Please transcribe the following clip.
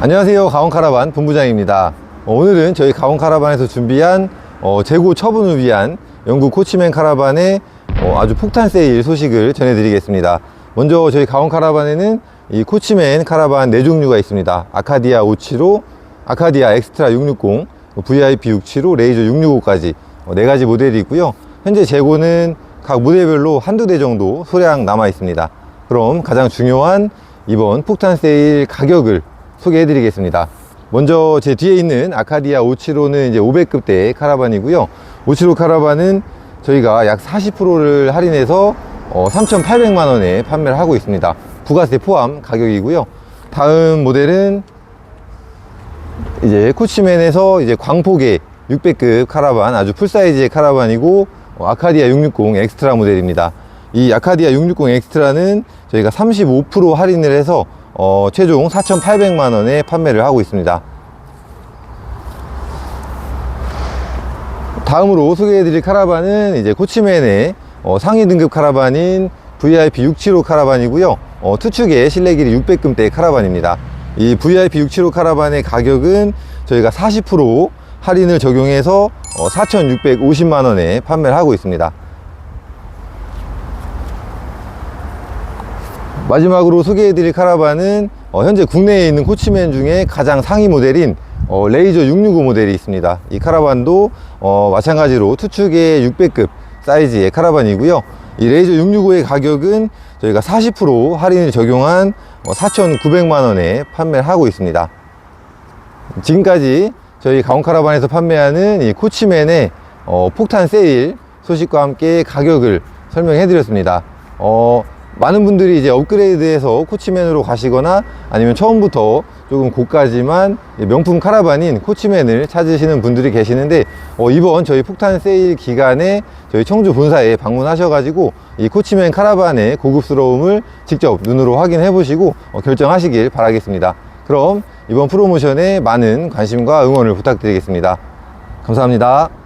안녕하세요. 가온카라반 본부장입니다. 어, 오늘은 저희 가온카라반에서 준비한 어, 재고 처분을 위한 영국 코치맨 카라반의 어, 아주 폭탄 세일 소식을 전해드리겠습니다. 먼저 저희 가온카라반에는 이 코치맨 카라반 네 종류가 있습니다. 아카디아 575, 아카디아 엑스트라 660, VIP 675, 레이저 665까지 네 가지 모델이 있고요. 현재 재고는 각 모델별로 한두 대 정도 소량 남아 있습니다. 그럼 가장 중요한 이번 폭탄 세일 가격을 소개해 드리겠습니다. 먼저 제 뒤에 있는 아카디아 575는 이제 500급대 카라반이고요. 575 카라반은 저희가 약 40%를 할인해서 어, 3,800만 원에 판매를 하고 있습니다. 부가세 포함 가격이고요. 다음 모델은 이제 코치맨에서 이제 광폭의 600급 카라반 아주 풀사이즈의 카라반이고 어, 아카디아 660 엑스트라 모델입니다. 이 아카디아 660 엑스트라는 저희가 35% 할인을 해서 어, 최종 4,800만 원에 판매를 하고 있습니다. 다음으로 소개해드릴 카라반은 이제 코치맨의 어, 상위 등급 카라반인 VIP 675 카라반이고요. 어, 투축의 실내 길이 600금대 카라반입니다. 이 VIP 675 카라반의 가격은 저희가 40% 할인을 적용해서 어, 4,650만 원에 판매를 하고 있습니다. 마지막으로 소개해드릴 카라반은 어, 현재 국내에 있는 코치맨 중에 가장 상위 모델인 어, 레이저 665 모델이 있습니다. 이 카라반도 어, 마찬가지로 투축의 600급 사이즈의 카라반이고요. 이 레이저 665의 가격은 저희가 40% 할인을 적용한 어, 4,900만 원에 판매를 하고 있습니다. 지금까지 저희 가온카라반에서 판매하는 이 코치맨의 어, 폭탄 세일 소식과 함께 가격을 설명해 드렸습니다. 어, 많은 분들이 이제 업그레이드해서 코치맨으로 가시거나 아니면 처음부터 조금 고가지만 명품 카라반인 코치맨을 찾으시는 분들이 계시는데 어, 이번 저희 폭탄 세일 기간에 저희 청주 본사에 방문하셔가지고 이 코치맨 카라반의 고급스러움을 직접 눈으로 확인해 보시고 어, 결정하시길 바라겠습니다. 그럼 이번 프로모션에 많은 관심과 응원을 부탁드리겠습니다. 감사합니다.